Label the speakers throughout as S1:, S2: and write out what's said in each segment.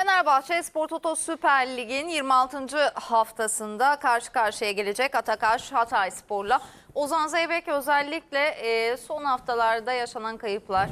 S1: Fenerbahçe Spor Toto Süper Lig'in 26. haftasında karşı karşıya gelecek Atakaş Hatay Spor'la. Ozan Zeybek özellikle e, son haftalarda yaşanan kayıplar,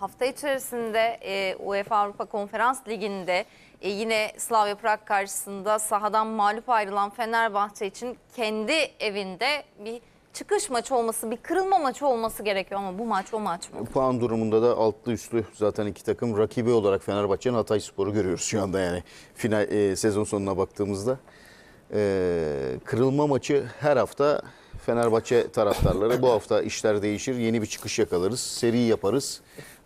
S1: hafta içerisinde e, UEFA Avrupa Konferans Ligi'nde e, yine Slavia Prag karşısında sahadan mağlup ayrılan Fenerbahçe için kendi evinde bir çıkış maçı olması, bir kırılma maçı olması gerekiyor ama bu maç o maç mı?
S2: Puan durumunda da altlı üstlü zaten iki takım rakibi olarak Fenerbahçe'nin Hatay Spor'u görüyoruz şu anda yani final e, sezon sonuna baktığımızda. E, kırılma maçı her hafta Fenerbahçe taraftarları bu hafta işler değişir yeni bir çıkış yakalarız seri yaparız.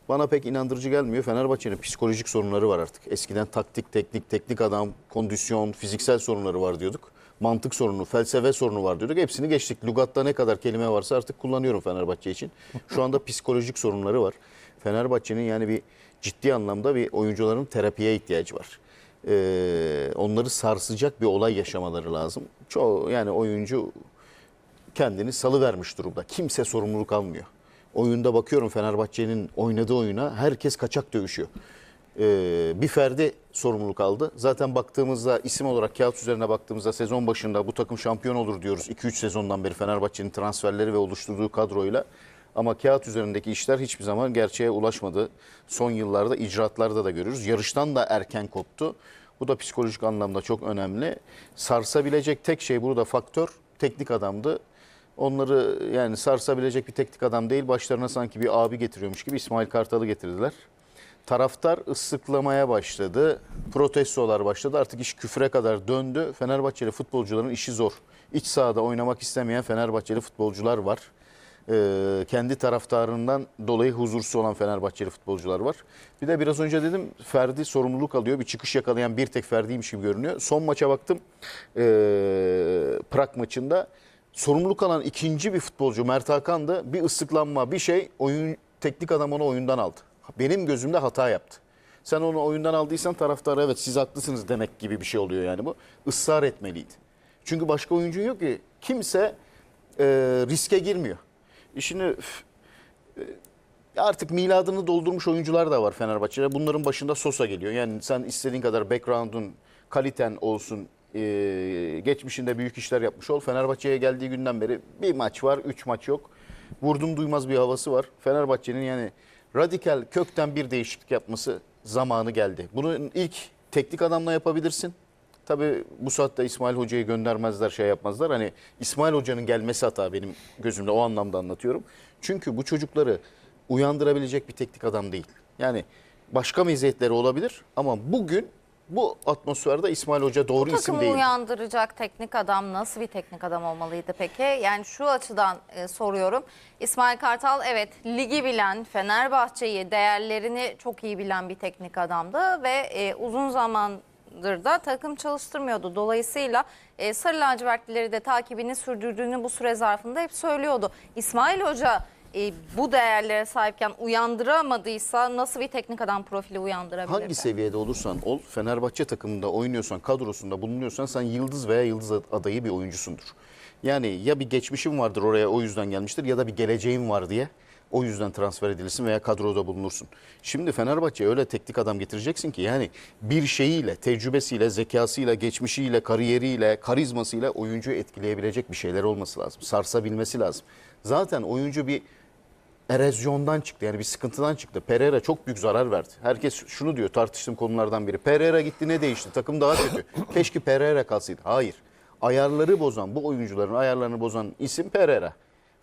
S2: Bana pek inandırıcı gelmiyor. Fenerbahçe'nin psikolojik sorunları var artık. Eskiden taktik, teknik, teknik adam, kondisyon, fiziksel sorunları var diyorduk. Mantık sorunu, felsefe sorunu var diyorduk. Hepsini geçtik. Lugatta ne kadar kelime varsa artık kullanıyorum Fenerbahçe için. Şu anda psikolojik sorunları var. Fenerbahçe'nin yani bir ciddi anlamda bir oyuncuların terapiye ihtiyacı var. Ee, onları sarsacak bir olay yaşamaları lazım. Çoğu yani oyuncu kendini salı vermiş durumda. Kimse sorumluluk almıyor. Oyunda bakıyorum Fenerbahçe'nin oynadığı oyuna herkes kaçak dövüşüyor. Ee, bir Ferdi sorumluluk aldı. Zaten baktığımızda isim olarak kağıt üzerine baktığımızda sezon başında bu takım şampiyon olur diyoruz. 2-3 sezondan beri Fenerbahçe'nin transferleri ve oluşturduğu kadroyla. Ama kağıt üzerindeki işler hiçbir zaman gerçeğe ulaşmadı. Son yıllarda icraatlarda da görüyoruz. Yarıştan da erken koptu. Bu da psikolojik anlamda çok önemli. Sarsabilecek tek şey burada faktör teknik adamdı. Onları yani sarsabilecek bir teknik adam değil. Başlarına sanki bir abi getiriyormuş gibi İsmail Kartal'ı getirdiler. Taraftar ıslıklamaya başladı. Protestolar başladı. Artık iş küfre kadar döndü. Fenerbahçeli futbolcuların işi zor. İç sahada oynamak istemeyen Fenerbahçeli futbolcular var. Ee, kendi taraftarından dolayı huzursuz olan Fenerbahçeli futbolcular var. Bir de biraz önce dedim Ferdi sorumluluk alıyor. Bir çıkış yakalayan bir tek Ferdi'ymiş gibi görünüyor. Son maça baktım. Ee, Prag maçında sorumluluk alan ikinci bir futbolcu Mert Hakan'dı. Bir ıslıklanma bir şey oyun teknik adam onu oyundan aldı. Benim gözümde hata yaptı. Sen onu oyundan aldıysan taraftara evet siz haklısınız demek gibi bir şey oluyor yani bu. Israr etmeliydi. Çünkü başka oyuncun yok ki. Kimse e, riske girmiyor. İşini üf, e, artık miladını doldurmuş oyuncular da var Fenerbahçe'de. Bunların başında Sosa geliyor. Yani sen istediğin kadar background'un, kaliten olsun, e, geçmişinde büyük işler yapmış ol. Fenerbahçe'ye geldiği günden beri bir maç var, üç maç yok. Vurdum duymaz bir havası var. Fenerbahçe'nin yani radikal kökten bir değişiklik yapması zamanı geldi. Bunu ilk teknik adamla yapabilirsin. Tabii bu saatte İsmail Hoca'yı göndermezler, şey yapmazlar. Hani İsmail Hoca'nın gelmesi hata benim gözümde o anlamda anlatıyorum. Çünkü bu çocukları uyandırabilecek bir teknik adam değil. Yani başka meziyetleri olabilir ama bugün bu atmosferde İsmail Hoca doğru isim
S1: Takımı
S2: değil.
S1: uyandıracak teknik adam nasıl bir teknik adam olmalıydı peki? Yani şu açıdan e, soruyorum. İsmail Kartal evet ligi bilen, Fenerbahçe'yi, değerlerini çok iyi bilen bir teknik adamdı ve e, uzun zamandır da takım çalıştırmıyordu. Dolayısıyla e, Sarı lacivertlileri de takibini sürdürdüğünü bu süre zarfında hep söylüyordu. İsmail Hoca e, bu değerlere sahipken uyandıramadıysa nasıl bir teknik adam profili uyandırabilir?
S2: Hangi seviyede olursan ol, Fenerbahçe takımında oynuyorsan, kadrosunda bulunuyorsan sen yıldız veya yıldız adayı bir oyuncusundur. Yani ya bir geçmişin vardır oraya o yüzden gelmiştir ya da bir geleceğin var diye o yüzden transfer edilirsin veya kadroda bulunursun. Şimdi Fenerbahçe öyle teknik adam getireceksin ki yani bir şeyiyle, tecrübesiyle, zekasıyla, geçmişiyle, kariyeriyle, karizmasıyla oyuncuyu etkileyebilecek bir şeyler olması lazım. Sarsabilmesi lazım. Zaten oyuncu bir erozyondan çıktı. Yani bir sıkıntıdan çıktı. Pereira çok büyük zarar verdi. Herkes şunu diyor tartıştığım konulardan biri. Pereira gitti ne değişti? Takım daha kötü. Keşke Pereira kalsaydı. Hayır. Ayarları bozan, bu oyuncuların ayarlarını bozan isim Pereira.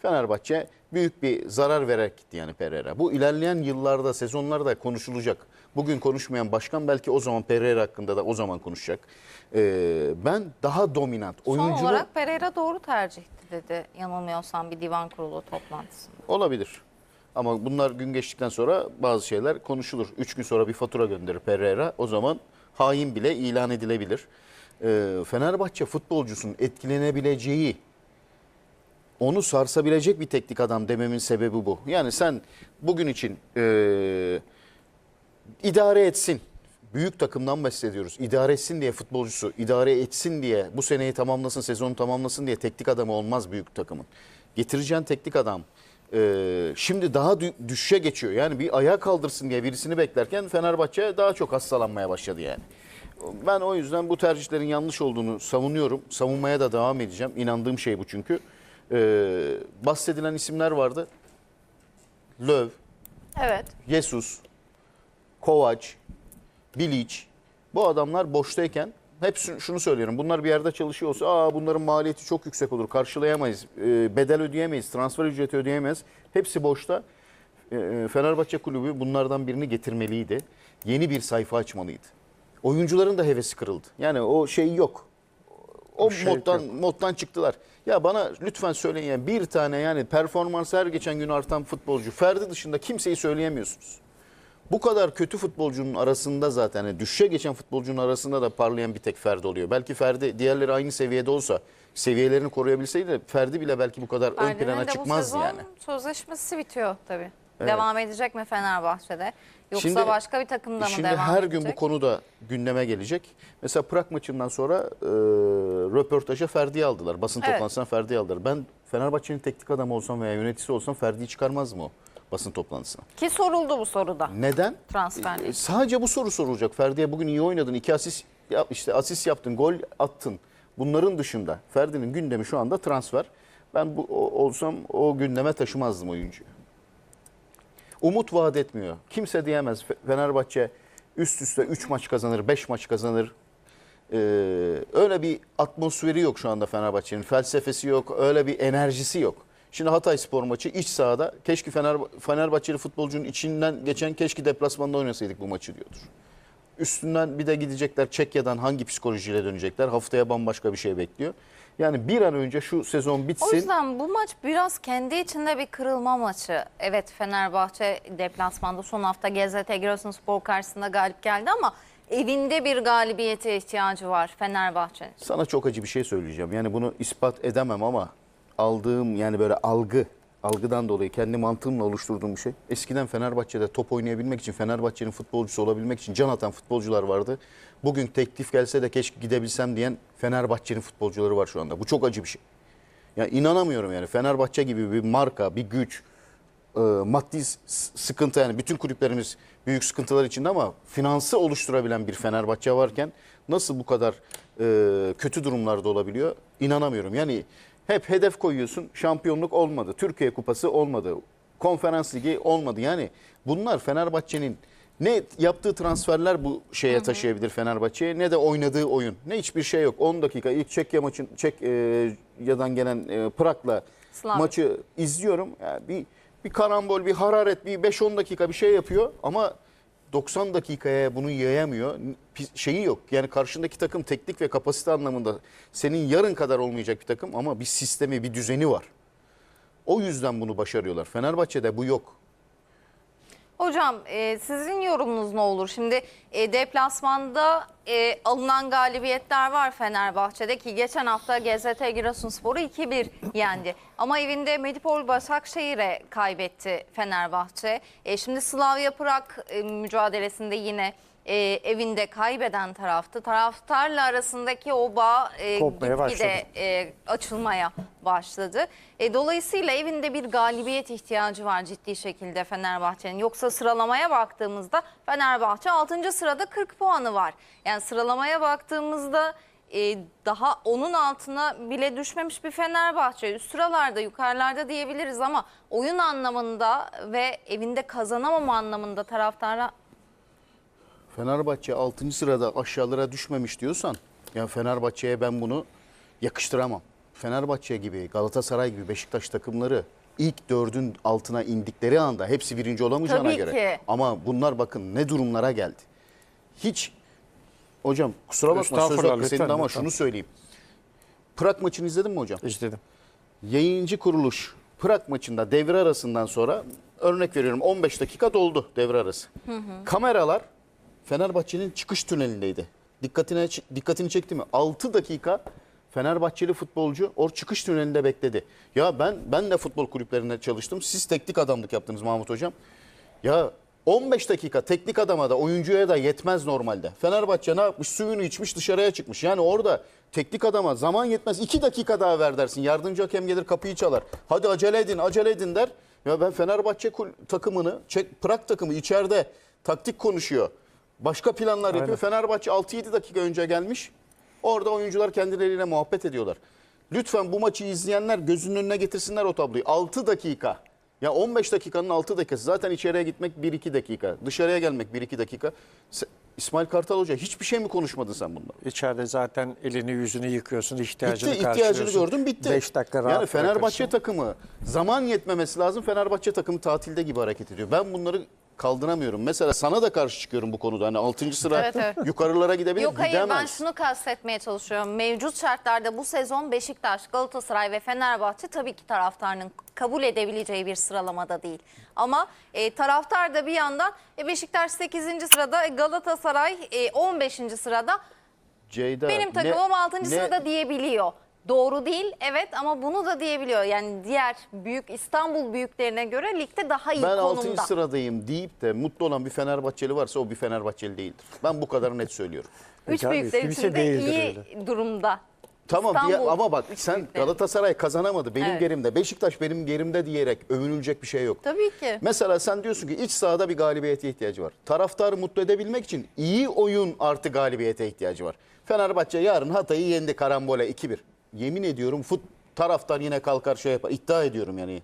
S2: Fenerbahçe büyük bir zarar vererek gitti yani Pereira. Bu ilerleyen yıllarda, sezonlarda konuşulacak. Bugün konuşmayan başkan belki o zaman Pereira hakkında da o zaman konuşacak. Ee, ben daha dominant
S1: Son
S2: oyuncunun
S1: olarak Pereira doğru tercihti dedi yanılmıyorsam bir divan kurulu toplantısında.
S2: Olabilir. Ama bunlar gün geçtikten sonra bazı şeyler konuşulur. Üç gün sonra bir fatura gönderir Pereira. O zaman hain bile ilan edilebilir. Ee, Fenerbahçe futbolcusunun etkilenebileceği, onu sarsabilecek bir teknik adam dememin sebebi bu. Yani sen bugün için ee, idare etsin. Büyük takımdan bahsediyoruz. İdare etsin diye futbolcusu, idare etsin diye bu seneyi tamamlasın, sezonu tamamlasın diye teknik adamı olmaz büyük takımın. Getireceğin teknik adam Ee, şimdi daha dü- düşüşe geçiyor. Yani bir ayağa kaldırsın diye birisini beklerken Fenerbahçe daha çok hastalanmaya başladı yani. Ben o yüzden bu tercihlerin yanlış olduğunu savunuyorum. Savunmaya da devam edeceğim. İnandığım şey bu çünkü. Ee, bahsedilen isimler vardı. Löw,
S1: Evet.
S2: Jesus, Kovac, Bilic bu adamlar boştayken hep şu- şunu söylüyorum. Bunlar bir yerde çalışıyorsa aa bunların maliyeti çok yüksek olur. Karşılayamayız. e, bedel ödeyemeyiz. Transfer ücreti ödeyemeyiz. Hepsi boşta. E, Fenerbahçe kulübü bunlardan birini getirmeliydi. Yeni bir sayfa açmalıydı. Oyuncuların da hevesi kırıldı. Yani o şey yok. O
S3: şey
S2: moddan
S3: yok.
S2: moddan çıktılar. Ya bana lütfen söyleyin yani bir tane yani performans her geçen gün artan futbolcu Ferdi dışında kimseyi söyleyemiyorsunuz. Bu kadar kötü futbolcunun arasında zaten yani düşüşe geçen futbolcunun arasında da parlayan bir tek Ferdi oluyor. Belki Ferdi diğerleri aynı seviyede olsa seviyelerini koruyabilseydi Ferdi bile belki bu kadar ön
S1: Ferdi'nin
S2: plana
S1: de bu
S2: çıkmazdı
S1: sezon
S2: yani.
S1: sözleşmesi bitiyor tabii.
S2: Evet.
S1: Devam edecek mi Fenerbahçe'de? Yoksa
S2: Şimdi-
S1: başka bir takımda mı
S2: Şimdi
S1: devam
S2: her
S1: edecek?
S2: gün bu konu da gündeme gelecek. Mesela Prag maçından sonra e, röportaja Ferdi'yi aldılar. Basın
S1: Evet.
S2: toplantısına Ferdi'yi aldılar. Ben Fenerbahçe'nin teknik adamı olsam veya yöneticisi olsam Ferdi'yi çıkarmazdım o basın toplantısına.
S1: Ki soruldu bu soruda.
S2: Neden?
S1: Transferle
S2: E, Sadece bu soru sorulacak. Ferdi'ye bugün iyi oynadın, iki asist yap, işte asist yaptın, gol attın. Bunların dışında Ferdi'nin gündemi şu anda transfer. Ben bu o- olsam o gündeme taşımazdım oyuncuyu. Umut vaat etmiyor. Kimse diyemez Fe- Fenerbahçe üst üste 3 maç kazanır, 5 maç kazanır. Ee, öyle bir atmosferi yok şu anda Fenerbahçe'nin. Felsefesi yok, öyle bir enerjisi yok. Şimdi Hatay spor maçı iç sahada keşke Fener, Fenerbahçeli futbolcunun içinden geçen keşke deplasmanda oynasaydık bu maçı diyordur. Üstünden bir de gidecekler Çekya'dan hangi psikolojiyle dönecekler. Haftaya bambaşka bir şey bekliyor. Yani bir an önce şu sezon
S1: O
S2: bitsin.
S1: yüzden bu maç biraz kendi içinde bir kırılma maçı. Evet Fenerbahçe deplasmanda son hafta GZT Giresunspor karşısında galip geldi ama evinde bir galibiyete ihtiyacı var Fenerbahçe'nin.
S2: Sana çok acı bir şey söyleyeceğim. Yani bunu ispat edemem ama aldığım yani böyle algı, algıdan dolayı kendi mantığımla oluşturduğum bir şey. Eskiden Fenerbahçe'de top oynayabilmek için, Fenerbahçe'nin futbolcusu olabilmek için can atan futbolcular vardı. Bugün teklif gelse de keşke gidebilsem diyen Fenerbahçe'nin futbolcuları var şu anda. Bu çok acı bir şey. Ya inanamıyorum yani Fenerbahçe gibi bir marka, bir güç, e, maddi sıkıntı yani bütün kulüplerimiz büyük sıkıntılar içinde ama finansı oluşturabilen bir Fenerbahçe varken nasıl bu kadar e, kötü durumlarda olabiliyor inanamıyorum. Yani hep hedef koyuyorsun şampiyonluk olmadı, Türkiye Kupası olmadı, konferans ligi olmadı. Yani bunlar Fenerbahçe'nin ne yaptığı transferler bu şeye taşıyabilir Fenerbahçe'ye ne de oynadığı oyun. Ne hiçbir şey yok. 10 dakika ilk Çekya maçın Çekya'dan gelen e, Prag'la
S1: Slavia.
S2: maçı izliyorum. Yani bir bir karambol, bir hararet, bir 5-10 dakika bir şey yapıyor ama 90 dakikaya bunu yayamıyor. Şeyi yok. Yani karşındaki takım teknik ve kapasite anlamında senin yarın kadar olmayacak bir takım ama bir sistemi, bir düzeni var. O yüzden bunu başarıyorlar. Fenerbahçe'de bu yok.
S1: Hocam e, sizin yorumunuz ne olur? Şimdi e, deplasmanda e, alınan galibiyetler var Fenerbahçe'de ki geçen hafta GZT Giresunspor'u 2-1 yendi. Ama evinde Medipol Başakşehir'e kaybetti Fenerbahçe. E, şimdi Slavia Prag e, mücadelesinde yine e, evinde kaybeden taraftı. Taraftarla arasındaki o bağ e,
S3: Kopmaya
S1: gitgide e, açılmaya başladı. E, dolayısıyla evinde bir galibiyet ihtiyacı var ciddi şekilde Fenerbahçe'nin. Yoksa sıralamaya baktığımızda Fenerbahçe 6. sırada 40 puanı var. Yani sıralamaya baktığımızda e, daha onun altına bile düşmemiş bir Fenerbahçe. Üst sıralarda yukarılarda diyebiliriz ama oyun anlamında ve evinde kazanamama anlamında taraftarla
S2: Fenerbahçe 6. sırada aşağılara düşmemiş diyorsan ya Fenerbahçe'ye ben bunu yakıştıramam. Fenerbahçe gibi, Galatasaray gibi Beşiktaş takımları ilk dördün altına indikleri anda hepsi birinci olamayacağına
S1: Tabii
S2: göre.
S1: ki.
S2: Ama bunlar bakın ne durumlara geldi. Hiç hocam kusura bakma söz hakkı senin ama
S3: lütfen.
S2: şunu söyleyeyim. Prag maçını izledin mi hocam?
S3: İzledim.
S2: yayıncı kuruluş Prag maçında devre arasından sonra örnek veriyorum 15 dakika doldu devre arası. Kameralar Fenerbahçe'nin çıkış tünelindeydi. Dikkatine dikkatini çekti mi? 6 dakika Fenerbahçeli futbolcu or çıkış tünelinde bekledi. Ya ben ben de futbol kulüplerinde çalıştım. Siz teknik adamlık yaptınız Mahmut hocam. Ya 15 dakika teknik adama da oyuncuya da yetmez normalde. Fenerbahçe ne yapmış? Suyunu içmiş dışarıya çıkmış. Yani orada teknik adama zaman yetmez. 2 dakika daha ver dersin. Yardımcı hakem gelir kapıyı çalar. Hadi acele edin acele edin der. Ya ben Fenerbahçe takımını, Prag takımı içeride taktik konuşuyor. Başka planlar yapıyor. Fenerbahçe 6-7 dakika önce gelmiş. Orada oyuncular kendileriyle muhabbet ediyorlar. Lütfen bu maçı izleyenler gözünün önüne getirsinler o tabloyu. 6 dakika. Ya 15 dakikanın 6 dakikası. Zaten içeriye gitmek 1-2 dakika. Dışarıya gelmek 1-2 dakika. Se- İsmail Kartal Hoca hiçbir şey mi konuşmadın sen bundan?
S3: İçeride zaten elini yüzünü yıkıyorsun, ihtiyacını
S2: Bitti, ihtiyacını gördün bitti.
S3: 5 dakika rahat
S2: Yani Fenerbahçe
S3: bırakırsın.
S2: takımı zaman yetmemesi lazım. Fenerbahçe takımı tatilde gibi hareket ediyor. Ben bunları kaldıramıyorum. Mesela sana da karşı çıkıyorum bu konuda. Hani 6. sıra
S1: Evet, evet.
S2: yukarılara gidebilir
S1: Yok hayır ben
S2: gidemez.
S1: şunu kastetmeye çalışıyorum. Mevcut şartlarda bu sezon Beşiktaş, Galatasaray ve Fenerbahçe tabii ki taraftarının kabul edebileceği bir sıralamada değil. Ama e, taraftar da bir yandan e, Beşiktaş 8. sırada, e, Galatasaray e, 15. sırada.
S2: Ceyda,
S1: Benim takımım 6.
S2: ne-
S1: sırada diyebiliyor. Doğru değil evet ama bunu da diyebiliyor. Yani diğer büyük İstanbul büyüklerine göre ligde daha iyi
S2: Ben
S1: konumda.
S2: 6. sıradayım deyip de mutlu olan bir Fenerbahçeli varsa o bir Fenerbahçeli değildir. Ben bu kadar net söylüyorum.
S1: Üç büyükler için de iyi
S3: öyle.
S1: durumda.
S2: Tamam diye,
S1: İstanbul
S2: ama bak sen. Galatasaray kazanamadı benim
S1: Evet.
S2: gerimde. Beşiktaş benim gerimde diyerek övünülecek bir şey yok.
S1: Tabii ki.
S2: Mesela sen diyorsun ki iç sahada bir galibiyete ihtiyacı var. Taraftarı mutlu edebilmek için iyi oyun artı galibiyete ihtiyacı var. Fenerbahçe yarın Hatay'ı yendi karambole 2-1. Yemin ediyorum fut taraftar yine kalkar şey yapar. İddia ediyorum yani.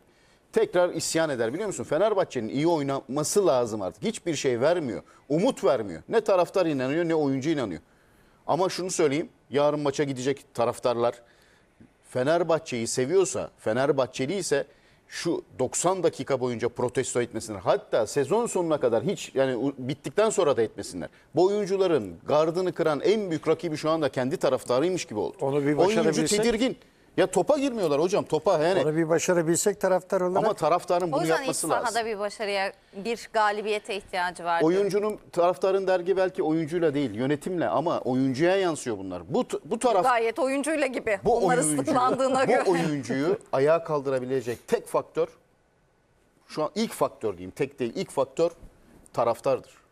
S2: Tekrar isyan eder biliyor musun? Fenerbahçe'nin iyi oynaması lazım artık. Hiçbir şey vermiyor. Umut vermiyor. Ne taraftar inanıyor ne oyuncu inanıyor. Ama şunu söyleyeyim. Yarın maça gidecek taraftarlar Fenerbahçe'yi seviyorsa, Fenerbahçeli ise şu 90 dakika boyunca protesto etmesinler. Hatta sezon sonuna kadar hiç yani bittikten sonra da etmesinler. Bu oyuncuların gardını kıran en büyük rakibi şu anda kendi taraftarıymış gibi oldu.
S3: Onu bir
S2: Oyuncu tedirgin. Ya topa girmiyorlar hocam topa yani.
S3: Onu bir başarabilsek taraftar olarak
S2: Ama taraftarın
S1: O
S2: bunu
S1: yüzden iç
S2: yapması
S1: sahada
S2: lazım.
S1: bir başarıya, bir galibiyete ihtiyacı var. diyorum.
S2: Oyuncunun taraftarın dergi belki oyuncuyla değil yönetimle ama oyuncuya yansıyor bunlar. Bu bu taraf
S1: Gayet oyuncuyla gibi.
S2: bu oyuncuyu,
S1: ıslıklandığına göre.
S2: bu oyuncuyu ayağa kaldırabilecek tek faktör şu an ilk faktör diyeyim tek değil ilk faktör taraftardır.